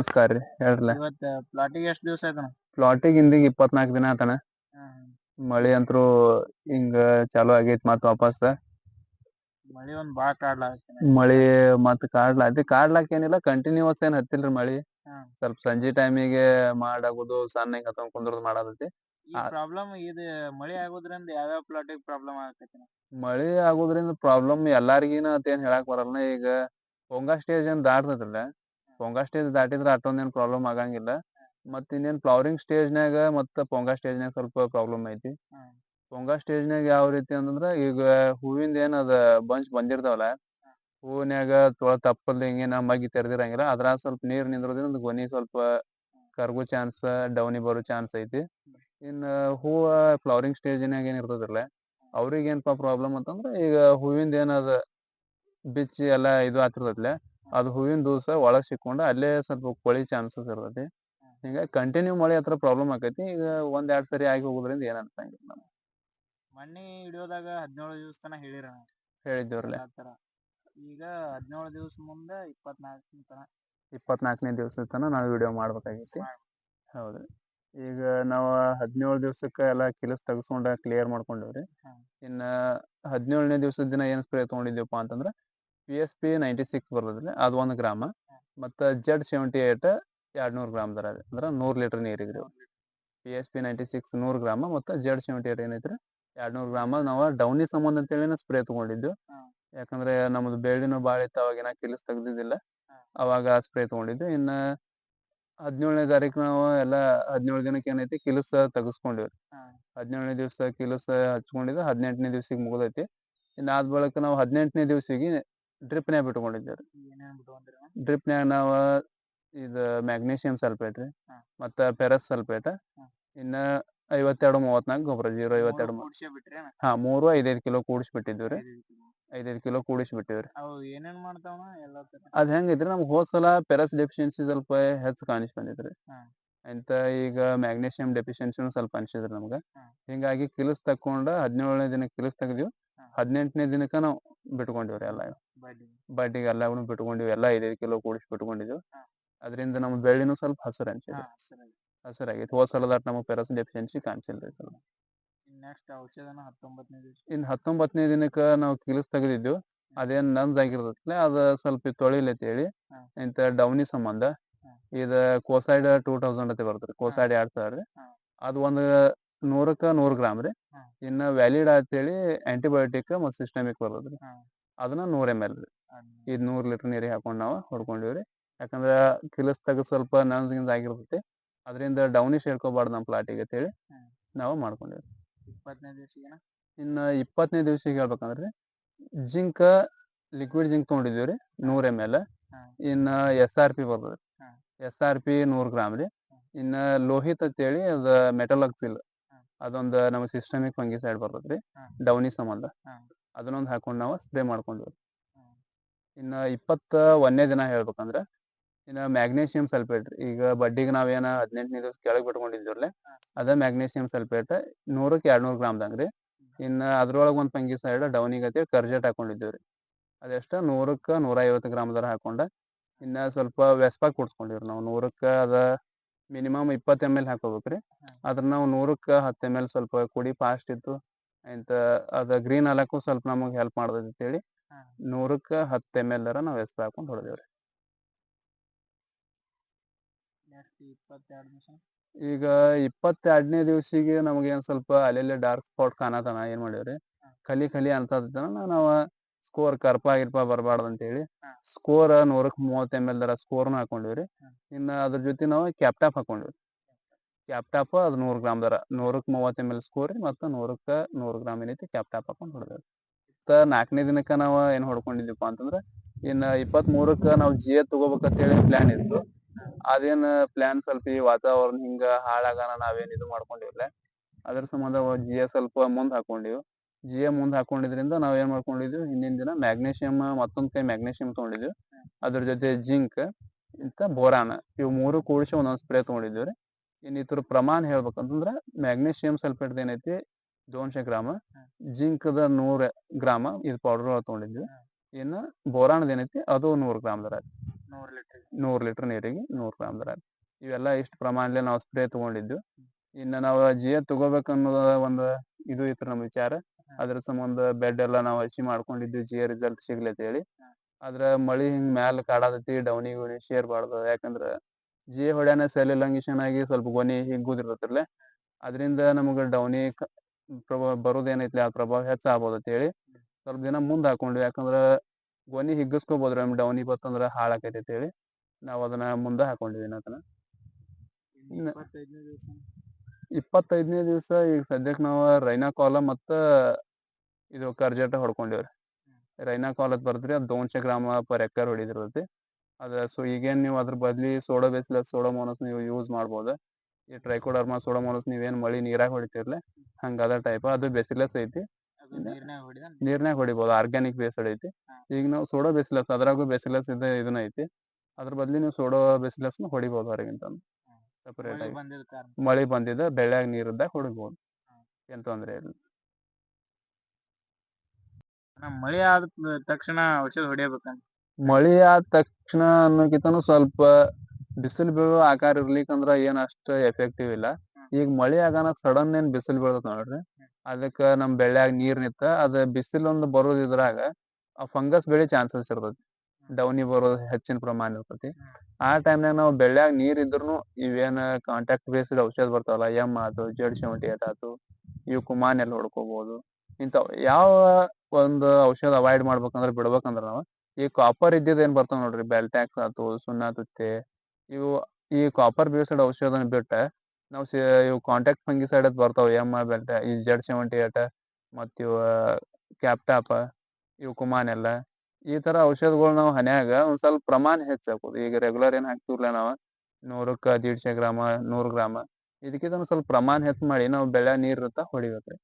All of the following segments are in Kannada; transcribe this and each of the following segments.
ನಮಸ್ಕಾರ ರೀ ಹೇಳ್ರಲ್ಲ ಇವತ್ತ ಪ್ಲಾಟಿಗೆ ಎಷ್ಟ್ ದಿವಸ ಆಯ್ತಣ ಪ್ಲಾಟಿಗೆ ಹಿಂದಿಗೆ ಇಪ್ಪತ್ನಾಲ್ಕು ದಿನ ಆತನ ಮಳಿ ಅಂತರೂ ಹಿಂಗ ಚಾಲೂ ಆಗೈತಿ ಮತ್ ವಾಪಸ್. ಮಳಿ ಒಂದ್ ಬಾಳ ಕಾಡ್ಲ ಮಳಿ ಮತ್ ಕಾಡ್ಲಾತಿ ಅದೇ ಕಾಡ್ಲಾಕ್ ಏನಿಲ್ಲ ಕಂಟಿನ್ಯೂಸ್ ಏನ್ ಹತ್ತಿಲ್ರಿ ಮಳಿ. ಸ್ವಲ್ಪ ಸಂಜೆ ಟೈಮಿಗೆ ಮಾಡಾಗುದು ಸಣ್ಣ ಹತ್ಕೊಂಡ್ ಕುಂದ್ರದ್ ಮಾಡದೈತಿ ಈ ಪ್ರಾಬ್ಲಮ್ ಇದು ಮಳಿ ಆಗೋದ್ರಿಂದ ಯಾವ ಪ್ಲಾಟಿಗೆ ಪ್ರಾಬ್ಲಮ್ ಆಗತೈತಿ ಮಳಿ ಆಗೋದ್ರಿಂದ ಪ್ರಾಬ್ಲಮ್ ಎಲ್ಲಾರ್ಗಿನ ಅಂತ ಏನ್ ಹೇಳಾಕ್ ಬರಲ್ಲ ಈಗ ಪೊಂಗಾ ಸ್ಟೇಜ್ ಏನ್ ಪೊಂಗಾ ಸ್ಟೇಜ್ ದಾಟಿದ್ರ ಅಷ್ಟೊಂದ್ ಏನ್ ಪ್ರಾಬ್ಲಮ್ ಆಗಂಗಿಲ್ಲ. ಮತ್ತೆ ಇನ್ನೇನ್ ಫ್ಲವರಿಂಗ್ ಸ್ಟೇಜ್ನಾಗ ಮತ್ತ ಪೊಂಗಾ ಸ್ಟೇಜ್ನಾಗ ಸ್ವಲ್ಪ ಪ್ರಾಬ್ಲಮ್ ಐತಿ. ಪೊಂಗಾ ಸ್ಟೇಜ್ನಾಗ ಯಾವ ರೀತಿ ಅಂತಂದ್ರ ಈಗ ಹೂವಿಂದ ಏನ್ ಅದ ಬಂಚ್ ಬಂದಿರ್ತಾವಲ್ಲ ಹೂವಿನಾಗ ತೊಳ ತಪ್ಪಲ್ ಹಿಂಗೇನ ಮಗ್ಗಿ ತೆರ್ದಿರಂಗಿಲ್ಲ. ಅದ್ರಾಗ ಸ್ವಲ್ಪ ನೀರ್ ನಿಂದ್ರದಿಂದ ಗೊನಿ ಸ್ವಲ್ಪ ಕರ್ಗೋ ಚಾನ್ಸ್ ಡೌನಿ ಬರೋ ಚಾನ್ಸ್ ಐತಿ. ಇನ್ನ ಹೂವ ಫ್ಲವರಿಂಗ್ ಸ್ಟೇಜ್ನಾಗ ಏನ್ ಇರ್ತದಲ್ಲ ಅವ್ರಿಗ್ ಏನಪಾ ಪ್ರಾಬ್ಲಮ್ ಅಂತಂದ್ರ ಈಗ ಹೂವಿಂದ ಏನದ ಬಿಚ್ಚಿ ಎಲ್ಲಾ ಇದು ಆತಿರ್ತೈತ್ಲೆ ಅದು ಹೂವಿನ ದೂಸ ಒಳಗ್ ಸಿಕ್ಕೊಂಡು ಅಲ್ಲೇ ಸ್ವಲ್ಪ ಕೊಳಿ ಚಾನ್ಸಸ್ ಇರ್ತೈತಿ. ಹಿಂಗಾಗಿ ಕಂಟಿನ್ಯೂ ಮಳೆ ಹತ್ರ ಪ್ರಾಬ್ಲಮ್ ಆಕೈತಿ. ಈಗ ಒಂದ್ ಎರಡ್ ಸರಿ ಆಗಿ ಹೋಗೋದ್ರಿಂದ ಏನ್ ಅನ್ಸಂಗಿಲ್ಲ ವಿಡಿಯೋದಾಗ ಮಣ್ಣಿ ಹಿಡಿಯೋದಾಗ ಹದಿನೇಳು ದಿವಸ ತನ ಹೇಳಿರ ಹೇಳಿದ್ದೇವ್ರಲ್ಲ. ಎಲ್ಲಾ ಈಗ ಹದಿನೇಳು ದಿವ್ಸ ಮುಂದೆ ಇಪ್ಪತ್ನಾಲ್ಕನೇ ತನ ಇಪ್ಪತ್ನಾಲ್ಕನೇ ದಿವಸದ ತನ ನಾವು ವಿಡಿಯೋ ಮಾಡ್ಬೇಕಾಗೈತಿ. ಹೌದ್ರಿ ಈಗ ನಾವು ಹದಿನೇಳು ದಿವಸಕ್ಕೆ ಎಲ್ಲಾ ಕಿಲಸ್ ತೆಗೆಸ್ಕೊಂಡ ಕ್ಲಿಯರ್ ಮಾಡ್ಕೊಂಡೇವ್ರಿ. ಇನ್ನ ಹದಿನೇಳನೇ ದಿವಸದ ದಿನ ಏನ್ ಸ್ಪ್ರೇ ತಗೊಂಡಿದ್ವಿಪಾ ಅಂತಂದ್ರ P S P ninety six ಬರ್ತದ್ರಿ ಅದು ಒಂದು ಗ್ರಾಮ. ಮತ್ತ ಜೆಡ್ ಸೆವೆಂಟಿ ಏಟ್ ಎರಡ್ನೂರ್ ಗ್ರಾಮ್ ದರ ಅಂದ್ರ ನೂರ್ ಲೀಟರ್ ಇದ್ರಿ P S P ninety six ನೂರ್ ಗ್ರಾಮ ಮತ್ತ ಜೆಡ್ ಸೆವೆಂಟಿ ಏಟ್ ಏನೈತ್ರಿ ನೂರು ಗ್ರಾಮ. ನಾವ ಡೌನಿ ಸಂಬಂಧ ಅಂತೇಳಿನ ಸ್ಪ್ರೇ ತಗೊಂಡಿದ್ದು. ಯಾಕಂದ್ರೆ ನಮ್ದು ಬೆಳ್ಳಿನೂ ಬಾಳ ಅವಾಗ ಏನಾಗ ಕಿಲಸ್ ತೆಗ್ದಿದ್ದಿಲ್ಲ. ಅವಾಗ ಸ್ಪ್ರೇ ತೊಗೊಂಡಿದ್ದು. ಇನ್ನ ಹದಿನೇಳನೇ ತಾರೀಕು ನಾವು ಎಲ್ಲಾ ಹದಿನೇಳು ದಿನಕ್ಕೆ ಏನೈತಿ ಕಿಲಸ ತಗಸ್ಕೊಂಡಿವ್ರಿ. ಹದಿನೇಳನೇ ದಿವಸ ಕಿಲಸ ಹಚ್ಕೊಂಡಿದ್ದು ಹದಿನೆಂಟನೇ ದಿವ್ಸಿಗೆ ಮುಗಿದೈತಿ. ಇನ್ನ ಆದ್ ಬಳಿಕ ನಾವು ಹದಿನೆಂಟನೇ ದಿವ್ಸಿಗೆ ಡ್ರಿಪ್ನ್ಯಾಗ ಬಿಟ್ಕೊಂಡಿದ್ದೇವ್ರಿ ಡ್ರಿಪ್ನ್ಯಾಗ ನಾವ ಇದ ಮ್ಯಾಗ್ನೀಷಿಯಂ ಸಲ್ಫೇಟ್ ರೀ. ಮತ್ತ ಪೆರಸ್ ಸಲ್ಫೇಟ್. ಇನ್ನ ಐವತ್ತೆರಡು ಮೂವತ್ನಾಲ್ಕು ಗೊಬ್ಬರ ಜೀರೋ ಐವತ್ತೆರಡು ಹಾ ಮೂರು ಐದೈದು ಕಿಲೋ ಕೂಡಿಸ್ಬಿಟ್ಟಿದ್ವಿ ರೀ ಐದೈದು ಕಿಲೋ ಕೂಡಿಸಿ ಬಿಟ್ಟಿವ್ರಿ ಅವು ಏನೇನ್ ಎಲ್ಲ ತರ ಅದ್ ಹೆಂಗೈತ್ರಿ ನಮ್ಗ್ ಹೋದ್ಸಲ ಪೆರಸ್ ಡೆಫಿಷಿಯನ್ಸಿ ಸ್ವಲ್ಪ ಹೆಚ್ಚು ಕಾಣಿಸ್ ಬಂದಿತ್ರಿ ಹ್ಮ್. ಅಂತ ಈಗ ಮ್ಯಾಗ್ನೀಷಿಯಂ ಡೆಫಿಷಿಯನ್ಸಿನೂ ಸ್ವಲ್ಪ ಅನ್ಸಿದ್ರಿ ನಮ್ಗೆ. ಹಿಂಗಾಗಿ ಕಿಲಸ್ ತಕೊಂಡ ಹದಿನೇಳನೇ ದಿನಕ್ಕೆ ಕಿಲಸ್ ತೆಗ್ದಿವಿ. ಹದಿನೆಂಟನೇ ದಿನಕ್ಕ ನಾವು ಬಿಟ್ಕೊಂಡಿವ್ರಿ ಎಲ್ಲ ಬಡ್ಡಿ ಬಡ್ಡಿಗೆ ಎಲ್ಲವನ್ನು ಬಿಟ್ಕೊಂಡಿವಿ ಎಲ್ಲಾ ಐದೈದು ಕಿಲೋ ಕೂಡಿಸಿ ಬಿಟ್ಕೊಂಡಿದ್ವಿ. ಅದರಿಂದ ನಮ್ ಬೆಳ್ಳಿನೂ ಸ್ವಲ್ಪ ಹಸರ್ ಅನ್ಸಿದ್ರಿ ಹಾ ಹೋದ ಸಲದ ನಮಗ್ ಪೆರಸ್ ಡೆಫಿಷಿಯನ್ಸಿ ಕಾಣ್ಸಿಲ್ರಿ ಈ ಸಲ. ನೆಕ್ಸ್ಟ್ ಔಷಧನ? ಹತ್ತೊಂಬತ್ತನೇ ದಿವಸ. ಇನ್ ಹತ್ತೊಂಬತ್ತನೇ ದಿನಕ್ಕ ನಾವು ಕಿಲಸ್ ತೆಗದಿದ್ದು ಅದೇನ್ ನಂದ್ ಆಗಿರ್ತೈತ್ಲೆ ಅದ ಸ್ವಲ್ಪ ತೊಳಿಲೈತಿ ಹೇಳಿ ಇಂತ ಡೌನಿ ಸಂಬಂಧ. ಇದ ಕೋಸೈಡ್ ಟೂ ತೌಸಂಡ್ ಅಂತ ಬರ್ತರಿ ಕೋಸೈಡ್ ಎರಡ್ ಸಾವಿರ. ರೀ. ಅದ್ ಒಂದ್ ನೂರಕ್ಕ ನೂರ್ ಗ್ರಾಮ್ ರೀ. ಇನ್ನ ವ್ಯಾಲಿಡ್ ಅಂತೇಳಿ ಆಂಟಿಬಯೋಟಿಕ್ ಮತ್ ಸಿಸ್ಟಮಿಕ್ ಬರ್ತದ್ರಿ. ಅದನ್ನ ನೂರ್ ಎಂ ಎಲ್. ರೀ ಇದ್ ನೂರ್ ಲೀಟರ್ ನೀರಿಗೆ ಹಾಕೊಂಡ್ ನಾವು ಹೊಡ್ಕೊಂಡಿವಿ ಯಾಕಂದ್ರ ಕಿಲಸ್ ತಗದ್ ಸ್ವಲ್ಪ ನಂಜ್ ಗಿಂಜ್ ಆಗಿರ್ತೈತಿ. ಅದರಿಂದ ಡೌನಿಶ್ ಹೇಳ್ಕೊಬಾರ್ದ್ ನಮ್ ಪ್ಲಾಟಿಗೆ ಅಂತೇಳಿ. ನಾವು ಮಾಡ್ಕೊಂಡಿವಿ ಇಪ್ಪತ್ತನೇ ದಿವಸಿಗೆ ಇನ್ನ ಇಪ್ಪತ್ತನೇ ದಿವಸಿಗೆ ಹೇಳ್ಬೇಕಂದ್ರೆ ಜಿಂಕ್ ಲಿಕ್ವಿಡ್ ಜಿಂಕ್ ತಗೊಂಡಿದೀವ್ರಿ ನೂರ್ ಎಂ ಎಲ್. ಇನ್ನ ಎಸ್ ಆರ್ ಪಿ ಬರ್ತದ್ರಿ ಹಾ. ಎಸ್ ಆರ್ ಪಿ ನೂರ್ ಗ್ರಾಮ್ ರೀ. ಇನ್ನ ಲೋಹಿತ್ ಅಂತೇಳಿ ಅದ ಮೆಟಲಾಕ್ಸಿಲ್. ಆಗ್ತಿಲ್ಲ ಅದೊಂದ್ ನಮ್ ಸಿಸ್ಟಮಿಕ್ ಫಂಗಿಸೈಡ್ ಸೈಡ್ ರೀ ಡೌನಿ ಸಂಬಂಧ. ಅದನ್ನೊಂದ್ ಹಾಕೊಂಡು ನಾವು ಸ್ಪ್ರೇ ಮಾಡ್ಕೊಂಡಿವ್ರಿ ಇನ್ನು ಇಪ್ಪತ್ತ ಒಂದನೇ ದಿನ ಹೇಳ್ಬೇಕಂದ್ರ ಇನ್ನ ಮ್ಯಾಗ್ನೇಷಿಯಂ ಸಲ್ಫೇಟ್ ರೀ ಈಗ ಬಡ್ಡಿಗ್ ನಾವೇನ ಹದಿನೆಂಟನೇ ದಿವ್ಸ ಕೆಳಗ್ ಬಿಟ್ಕೊಂಡಿದ್ವಿರ್ಲೆ. ಅದ ಮ್ಯಾಗ್ನೇಷಿಯಂ ಸಲ್ಫೇಟ್ ನೂರಕ್ ಗ್ರಾಮ್ದಂಗೆ ರೀ ಇನ್ನ ಅದ್ರೊಳಗೆ ಒಂದು ಪಂಗಿ ಸೈಡ್ ಡೌನಿಗತೆ ಕರ್ಜೆಟ್ ಹಾಕೊಂಡಿದ್ದೀವ್ರಿ. ಅದೆಷ್ಟ ನೂರಕ್ಕ ನೂರ ಐವತ್ತು ಗ್ರಾಮ್ ದರ ಹಾಕೊಂಡ ಇನ್ನ ಸ್ವಲ್ಪ ವೆಸ್ಪಾ ಕುಡ್ಸ್ಕೊಂಡಿವ್ರಿ ನಾವು. ನೂರಕ್ಕ ಅದ ಮಿನಿಮಮ್ ಇಪ್ಪತ್ ಎಂ ಎಲ್ ಹಾಕೋಬೇಕ್ರಿ. ಅದ್ರ ನಾವು ನೂರಕ್ಕೆ ಹತ್ ಎಂ ಎಲ್ ಸ್ವಲ್ಪ ಕುಡಿ ಫಾಸ್ಟ್ ಇತ್ತು. ಆಯ್ತ? ಅದ ಗ್ರೀನ್ ಅಲಕು ಸ್ವಲ್ಪ ನಮಗೆ ಹೆಲ್ಪ್ ಮಾಡ್ತದ ಅಂತೇಳಿ ಹಾ. ನೂರಕ್ಕ ಹತ್ತು ಎಂ ಎಲ್ ದರ ನಾವ್ ಎಸ್ ಹಾಕೊಂಡ್ ಹೊಡೆದೇವ್ರಿ. ನೆಕ್ಸ್ಟ್ ಇಪ್ಪತ್ತೆರಡು ದಿವಸ? ಈಗ ಇಪ್ಪತ್ತೆರಡನೇ ದಿವಸಿಗೆ ನಮಗೆ ಏನ್ ಸ್ವಲ್ಪ ಅಲ್ಲಲ್ಲಿ ಡಾರ್ಕ್ ಸ್ಪಾಟ್ ಕಾಣತನ ಏನು ಮಾಡೇವ್ರಿ ಕಲಿ ಕಲಿ ಅನ್ಸತ್ತನ ನಾವು ನಾವ ಸ್ಕೋರ್ ಕರ್ಪ ಗಿರ್ಪ ಬರಬಾರ್ದು ಅಂತ ಹೇಳಿ ಸ್ಕೋರ್ ನೂರಕ್ಕೆ ಮೂವತ್ತು ಎಂ ಎಲ್ ದರ ಸ್ಕೋರ್ನ ಹಾಕೊಂಡಿವ್ರಿ ಹಾ. ಇನ್ನ ಅದ್ರ ಜೊತೆ ನಾವು ಕ್ಯಾಪ್ಟಾಪ್ ಹಾಕೊಂಡಿವ್ರಿ ಕ್ಯಾಪ್ಟಾಪ್ ಅದು ನೂರು ಗ್ರಾಮ್ ದರ. ನೂರಕ್ಕೆ ಮೂವತ್ ಎಂ ಎಲ್ ಸ್ಕೋರಿ ಮತ್ತು ನೂರಕ್ಕೆ ನೂರು ಗ್ರಾಮ್ ಏನೈತಿ ಕ್ಯಾಪ್ಟಾಪ್ ಹಾಕೊಂಡು ಹೊಡೆದೇವೆ ಮತ್ತು ನಾಲ್ಕನೇ ದಿನಕ್ಕೆ ನಾವು ಏನು ಹೊಡ್ಕೊಂಡಿದ್ದೀವಪ್ಪ ಅಂತಂದ್ರೆ ಇನ್ನ ಇಪ್ಪತ್ತ್ಮೂರಕ್ಕೆ ನಾವು ನಾವ್ ಎ ಹೇಳಿ ಪ್ಲಾನ್ ಇತ್ತು. ಅದೇನು ಪ್ಲಾನ್ ಸ್ವಲ್ಪ ಈ ವಾತಾವರಣ ಹಿಂಗೆ ಹಾಳಾಗನ ನಾವೇನು ಇದು ಮಾಡ್ಕೊಂಡಿವ್ರ ಅದ್ರ ಸಂಬಂಧ ಜಿಯೆ ಸ್ವಲ್ಪ ಮುಂದೆ ಹಾಕೊಂಡಿವಿ. ಜಿ ಎ ಮುಂದೆ ಹಾಕೊಂಡಿದ್ರಿಂದ ನಾವು ಏನು ಮಾಡ್ಕೊಂಡಿದ್ವಿ? ಹಿಂದಿನ ದಿನ ಮ್ಯಾಗ್ನೇಷಿಯಂ ಮತ್ತೊಂದು ಕೈ ಮ್ಯಾಗ್ನೇಷಿಯಂ ತೊಗೊಂಡಿದ್ವಿ. ಅದ್ರ ಜೊತೆ ಜಿಂಕ್, ಇಂತ ಬೋರಾನ್ ಇವು ಮೂರು ಕೂಡಿಸಿ ಒಂದೊಂದು ಸ್ಪ್ರೇ ತಗೊಂಡಿದಿವ್ರಿ ಇನ್ ಇದ್ರ ಪ್ರಮಾಣ ಹೇಳ್ಬೇಕಂತಂದ್ರ ಮ್ಯಾಗ್ನೀಷಿಯಂ ಸಲ್ಫೇಟ್ ಏನೈತಿ ದೋನ್ಶೆ ಗ್ರಾಮ ಜಿಂಕ್ ದ ನೂರ ಗ್ರಾಮ ಇದು ಪೌಡರ್ ಒಳಗೆ ತಗೊಂಡಿದ್ವಿ. ಇನ್ನು ಬೋರಾಣದ ಏನೈತಿ ಅದು ನೂರ್ ಗ್ರಾಮ್ ದರ ನೂರ್ ಲೀಟರ್ ನೂರು ಲೀಟರ್ ನೀರಿಗೆ ನೂರು ಗ್ರಾಮ್ ದರ ಇವೆಲ್ಲ ಇಷ್ಟು ಪ್ರಮಾಣದಲ್ಲಿ ನಾವು ಸ್ಪ್ರೇ ತಗೊಂಡಿದ್ವಿ ಇನ್ನ ನಾವು ಜಿ ಎ ತಗೋಬೇಕನ್ನೋದು ಒಂದು ಇದು ಇತ್ತು ನಮ್ಮ ವಿಚಾರ. ಅದ್ರ ಸಂಬಂಧ ಬೆಡ್ ಎಲ್ಲ ನಾವು ಹಸಿ ಮಾಡ್ಕೊಂಡಿದ್ವಿ ಜಿ ಎ ರಿಸಲ್ಟ್ ಸಿಗ್ಲಿ ಅಂತ ಹೇಳಿ ಆದ್ರ ಮಳಿ ಹಿಂಗ್ ಮ್ಯಾಲ ಕಾಡಾದತಿ ಡೌನಿ ಗುಣಿ ಸೇರ್ಬಾರ್ದು ಯಾಕಂದ್ರ ಜಿ ಹೊಡ್ಯಾನ ಸೆಲ್ ಲಂಗಿಷನ್ ಆಗಿ ಸ್ವಲ್ಪ ಗೊನಿ ಹಿಗ್ಗುದಿರತ್ತಲ್ಲ? ಅದರಿಂದ ನಮಗೆ ಡೌನಿ ಪ್ರಭಾವ ಬರೋದೇನೈತ್ಲಿ? ಆ ಪ್ರಭಾವ ಹೆಚ್ಚ ಆಗ್ಬೋದು ಅಂತ ಹೇಳಿ ಸ್ವಲ್ಪ ದಿನ ಮುಂದೆ ಹಾಕೊಂಡ್ವಿ. ಯಾಕಂದ್ರೆ ಗೊನಿ ಹಿಗ್ಗಿಸ್ಕೋಬೋದ್ರಿ ನಮ್ಗೆ ಡೌನಿ ಬತ್ತಂದ್ರೆ ಹಾಳಾಕೈತಿ ಅಂತ ಹೇಳಿ ನಾವು ಅದನ್ನ ಮುಂದೆ ಹಾಕೊಂಡಿವಿ ಅದನ್ನ. ಇಪ್ಪತ್ತೈದನೇ ದಿವಸ. ಈಗ ಸದ್ಯಕ್ಕೆ ನಾವು ರೈನಾ ಕಾಲ ಮತ್ತ ಇದು ಕರ್ಜಟ ಹೊಡ್ಕೊಂಡಿವ್ರಿ. ರೈನಾ ಕಾಲದ ಬರ್ದ್ರಿ ಅದು ದೋನ್ಶೆ ಗ್ರಾಮ ಪರ್ ಎಕರ್ ಹೊಡಿದಿರ್ತೈತಿ. ಅದ ಸೊ ಈಗೇನ್ ನೀವು ಅದ್ರ ಬದ್ಲಿ ಸೋಡಾ ಬೇಸ್ಲೆಸ್ ಸೋಡೋಮೋನಸ್ ನೀವು ಯೂಸ್ ಮಾಡ್ಬೋದು. ಈ ಟ್ರೈಕೋಡರ್ಮಾ ಸೋಡೋಮೋನಸ್ ನೀವೇನ್ ಮಳಿ ನೀರಾಗ ಹೊಡಿತಿರ್ಲೆ ಹಂಗ ಅದ ಟೈಪ್ ಅದು ಬೆಸಿಲೆಸ್ ಐತಿ ನೀರ್ನಾಗ ಹೊಡಿಬೋದು ಆರ್ಗ್ಯಾನಿಕ್ ಬೇಸ್ಡ್ ಐತಿ. ಈಗ ನಾವು ಸೋಡಾ ಬೇಸಿಲೆಸ್ ಅದ್ರಾಗು ಬೇಸಿಲೆಸ್ ಇದೆ ಇದನ್ನ ಐತಿ. ಅದ್ರ ಬದ್ಲಿ ನೀವು ಸೋಡಾ ಬೇಸಿಲೆಸ್ ಹೊಡಿಬೋದು ಹೊರಗಿಂತ ಸಪರೇಟ್ ಮಳಿ ಆಗಿ. ಮಳಿ ಬಂದಿದ್ದ ಬೆಳ್ಯಾಗ ನೀರಿದ್ದಾಗ ಹೊಡಿಬೋದು. ಏನ್ ತೊಂದ್ರೆ ಇಲ್ಲ. ಮಳಿ ಆದ ತಕ್ಷಣ ಔಷಧ ಹೊಡಿಬೇಕಂತ ಮಳಿ ಆದ ತಕ್ಷಣ ಅನ್ನೋಕಿತನು ಸ್ವಲ್ಪ ಬಿಸಿಲು ಬೀಳೋ ಆಕಾರ ಇರ್ಲಿಕ್ಕಂದ್ರ ಏನ್ ಅಷ್ಟ ಎಫೆಕ್ಟಿವ್ ಇಲ್ಲ. ಈಗ ಮಳಿ ಆಗಾನ ಸಡನ್ ಏನ್ ಬಿಸಿಲು ಬೀಳತ್ ನೋಡ್ರಿ. ಅದಕ್ಕ ನಮ್ ಬೆಳ್ಯಾಗ ನೀರ್ ನಿತ್ತ ಅದ ಬಿಸಿಲ್ ಒಂದ್ ಬರೋದ್ ಇದ್ರಾಗ ಆ ಫಂಗಸ್ ಬೆಳಿ ಚಾನ್ಸಸ್ ಇರ್ತೈತಿ. ಡೌನಿ ಬರೋದು ಹೆಚ್ಚಿನ ಪ್ರಮಾಣ ಇರ್ತೈತಿ. ಆ ಟೈಮ್ನಾಗ ನಾವು ಬೆಳ್ಯಾಗ ನೀರ್ ಇದ್ರುನು ಇವೇನ್ ಕಾಂಟ್ಯಾಕ್ಟ್ ಬೇಸ್ಡ್ ಔಷಧ ಬರ್ತಾವಲ್ಲ, ಎಂ ಆತು, ಜಡ್ ಶೆವಂಟಿ ಏಟ್ ಆತು, ಇವು ಕುಮಾನ್ ಎಲ್ಲ ಹೊಡ್ಕೋಬಹುದು ಇಂಥವ್ ಯಾವ ಒಂದ್ ಔಷಧ ಅವಾಯ್ಡ್ ಮಾಡ್ಬೇಕಂದ್ರ ಬಿಡ್ಬೇಕಂದ್ರ ನಾವು ಈ ಕಾಪರ್ ಇದ್ದಿದ್ ಏನ್ ಬರ್ತಾವ ನೋಡ್ರಿ? ಬೆಲ್ಟ್ಯಾಕ್ಸ್ ಆತು, ಸುಣ್ಣ ತುತ್ತೆ ಇವು ಈ ಕಾಪರ್ ಬೇಸ್ಡ್ ಔಷಧನ ಬಿಟ್ಟ ನಾವು ಇವು ಕಾಂಟ್ಯಾಕ್ಟ್ ಫಂಗಿಸೈಡ್ ಅಂತ ಬರ್ತಾವ ಎಂ ಬೆಲ್ಟ ಈ ಜೆಡ್ ಸೆವೆಂಟಿ ಏಟ್ ಮತ್ತ ಇವ ಕ್ಯಾಪ್ಟಾಪ್ ಇವು ಕುಮಾನ್ ಎಲ್ಲ. ಈ ತರ ಔಷಧಗಳು ನಾವು ಹನ್ಯಾಗ ಒಂದ್ ಸ್ವಲ್ಪ ಪ್ರಮಾಣ ಹೆಚ್ಚಾಕೋದು ಈಗ ರೆಗ್ಯುಲರ್ ಏನ್ ಹಾಕ್ತಿವ್ರಲ್ಲ ನಾವು? ನೂರಕ್ಕ ದೀಡ್ಶೆ ಗ್ರಾಮ, ನೂರು ಗ್ರಾಮ. ಇದಕ್ಕಿಂತ ಒಂದ್ ಸ್ವಲ್ಪ ಪ್ರಮಾಣ ಹೆಚ್ಚ್ ಮಾಡಿ ನಾವು ಬೆಳ್ಯಾಗ ನೀರ್ ಹೊಡಿಬೇಕ್ರಿ.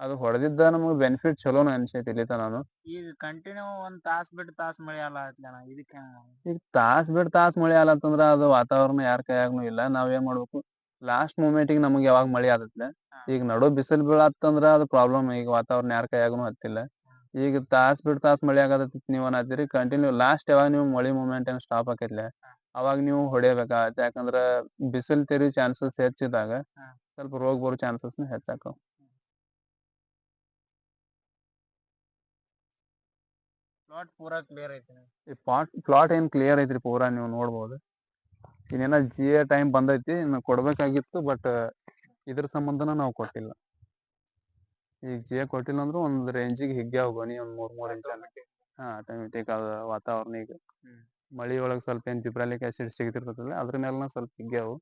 ಅದು ಹೊಡೆದಿದ್ದ ನಮಗ್ ಬೆನಿಫಿಟ್ ಚಲೋನ ಅನ್ಸೈತಿ ಇಲ್ಲಿ ನಾನು ಈಗ ಕಂಟಿನ್ಯೂ ಒಂದ್ ತಾಸ್ ಬಿಟ್ಟು ತಾಸ್ ಮಳಿ ಅಲ್ಲ ಅಣ್ಣ. ಇದಕ್ಕೆ ಈಗ ತಾಸ್ ಬಿಡ್ ತಾಸ್ ಮಳಿ ಆಲತ್ತಂದ್ರ ಅದು ವಾತಾವರಣ ಯಾರ್ ಕೈಯಾಗ್ನು ಇಲ್ಲ. ನಾವ್ ಏನ್ ಮಾಡ್ಬೇಕು ಲಾಸ್ಟ್ ಮೂಮೆಂಟಿಗೆ ನಮಗ್ ಯಾವಾಗ ಮಳಿ ಆದತ್ಲೆ. ಈಗ ನಡು ಬಿಸಿಲ್ ಬೀಳತ್ತಂದ್ರ ಅದು ಪ್ರಾಬ್ಲಮ್ ಈಗ ವಾತಾವರಣ ಯಾರ ಕೈಯಾಗನು ಹತ್ತಿಲ್ಲ. ಈಗ ತಾಸ್ ಬಿಡ್ ತಾಸ್ ಮಳಿ ಆಗತ್ತ ನೀವ್ ಅನ್ನತ್ತೀರಿ ಕಂಟಿನ್ಯೂ ಲಾಸ್ಟ್ ಯಾವಾಗ ನೀವು ಮಳಿ ಮೂಮೆಂಟ್ ಏನ್ ಸ್ಟಾಪ್ ಆಕೈತ್ಲೆ ಅವಾಗ ನೀವು ಹೊಡಿಬೇಕಾಗತ್ತೆ ಯಾಕಂದ್ರ ಬಿಸಿಲ್ ತೆರಿ ಚಾನ್ಸಸ್ ಹೆಚ್ಚಿದಾಗ. ಸ್ವಲ್ಪ ರೋಗ ಬರೋ ಚಾನ್ಸಸ್ ಹೆಚ್ಚಾಕವ್. ಪ್ಲಾಟ್ ಪೂರಾ ಕ್ಲಿಯರ್ ಐತಿ. ಈ ಪಾಟ್ ಪ್ಲಾಟ್ ಏನ್ ಕ್ಲಿಯರ್ ಐತ್ರಿ ಪೂರಾ ನೀವು ನೋಡ್ಬೋದು. ಇನ್ನೇನ ಜಿ ಎ ಟೈಮ್ ಬಂದೈತಿ ಇನ್ನು ಕೊಡ್ಬೇಕಾಗಿತ್ತು ಬಟ್ ಇದ್ರ ಸಂಬಂಧನ ನಾವು ಕೊಟ್ಟಿಲ್ಲ. ಈಗ ಜಿ ಎ ಕೊಟ್ಟಿಲ್ಲ ಅಂದ್ರೆ ಒಂದ್ ರೇಂಜಿಗೆ ಹಿಗ್ಗ್ಯಾವ ಗೊನಿ ಒಂದ್ ಮೂರ್ ಮೂರ್ ಇಂಚ್ ಹಾ ಆಟೋಮೆಟಿಕ್ ಅದ ವಾತಾವರಣ ಈಗ. ಮಳಿ ಒಳಗ್ ಸ್ವಲ್ಪ ಏನ್ ಜಿಬ್ರಾಲಿಕ್ ಆಸಿಡ್ ಸಿಗ್ತಿರ್ತದಲ್ಲ ಅದ್ರ ಮೇಲೆ ಸ್ವಲ್ಪ ಹಿಗ್ಗ್ಯಾವು ಅವು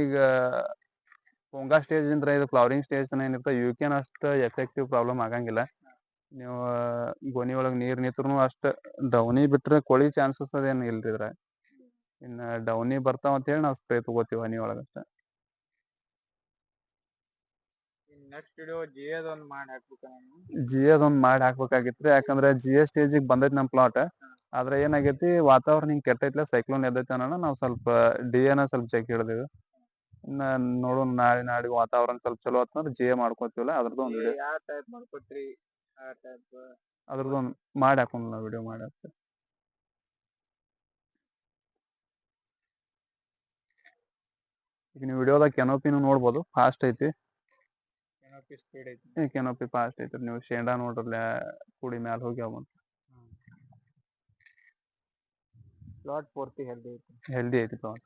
ಈಗ ಪೊಂಗಾ ಸ್ಟೇಜ್ ಇಂದ್ರ ಇದು ಫ್ಲವರಿಂಗ್ ಸ್ಟೇಜ್ ಯು ಇವಕ್ಕೇನ್ ಅಷ್ಟು ಎಫೆಕ್ಟಿವ್ ಪ್ರಾಬ್ಲಮ್ ಆಗಂಗಿಲ್ಲ. ನೀವು ಗೊನಿ ಒಳಗ್ ನೀರ್ ನಿಂತ್ರು ಅಷ್ಟ ಡೌನಿ ಬಿಟ್ರೆ ಕೊಳಿ ಚಾನ್ಸಸ್ ಅದೇನು ಇಲ್ರಿ ಇನ್ನು ಡೌನಿ ಬರ್ತಾವ ಅಂತ ಹೇಳಿ ನಾವು ಸ್ಪ್ರೇ ತಗೋತೀವಿ ಹನಿ ಒಳಗ ಅಷ್ಟ. ನೆಕ್ಸ್ಟ್ ವಿಡಿಯೋ ಜಿ ಮಾಡಿ ಹಾಕ್ಬೇಕ ಅದೊಂದ್ ಮಾಡಿ ಹಾಕ್ಬೇಕಾಗಿತ್ರಿ. ಯಾಕಂದ್ರೆ ಜಿ ಎಸ್ ಸ್ಟೇಜಿಗೆ ಬಂದೈತಿ ನಮ್ಮ ಪ್ಲಾಟ್ ಆದ್ರೆ ಏನಾಗೈತಿ ವಾತಾವರಣ ಹಿಂಗ್ ಕೆಟ್ಟೈತ್ಲೆ ಸೈಕ್ಲೋನ್ ಎದ್ದೈತಿ ಅನ್ನೋಣ ನಾವು ಸ್ವಲ್ಪ ಡಿ ಎನ ಸ್ವಲ್ಪ ಚೆಕ್ ಹಿಡಿದಿವಿ. ಇನ್ನ ನೋಡೋಣ ನಾಳೆ ನಾಡಿ ವಾತಾವರಣ ಸ್ವಲ್ಪ ಚಲೋ ಆತಂದ್ರ ಜಿ ಮಾಡ್ಕೋತೀವಲ್ಲ ಅದ್ರದ್ದು ಒಂದ್ ವಿಡಿಯೋ ಯಾವ ಟೈಪ್ ಮಾಡ್ಕೊಟ್ರಿ ಆ ಟೈಪ್ ಅದ್ರದ್ದು ಒಂದ್ ಮಾಡಿ ಹಾಕೋಣ ನಾವು ವಿಡಿಯೋ ಮಾಡಿ ಹಾಕ್ತೀವಿ ಈಗ ನೀವು ವಿಡಿಯೋದಾಗ ಕೆನೋಪಿನೂ ನೋಡ್ಬೋದು ಫಾಸ್ಟ್ ಐತಿ. ಏನೋ ಸ್ಪೀಡ್ ಐತಿ. ಕೆನೋಪಿ ಫಾಸ್ಟ್ ಐತ್ರಿ ನೀವು ಶೇಂಡಾ ನೋಡ್ರಲ್ಲ ಕುಡಿ ಮ್ಯಾಲ ಹೋಗಿ ಅವ ಪ್ಲಾಟ್ ಪೂರ್ತಿ ಹೆಲ್ದಿ ಐತಿ. ಹೆಲ್ದಿ ಐತಿ ಪ್ಲಾಟ್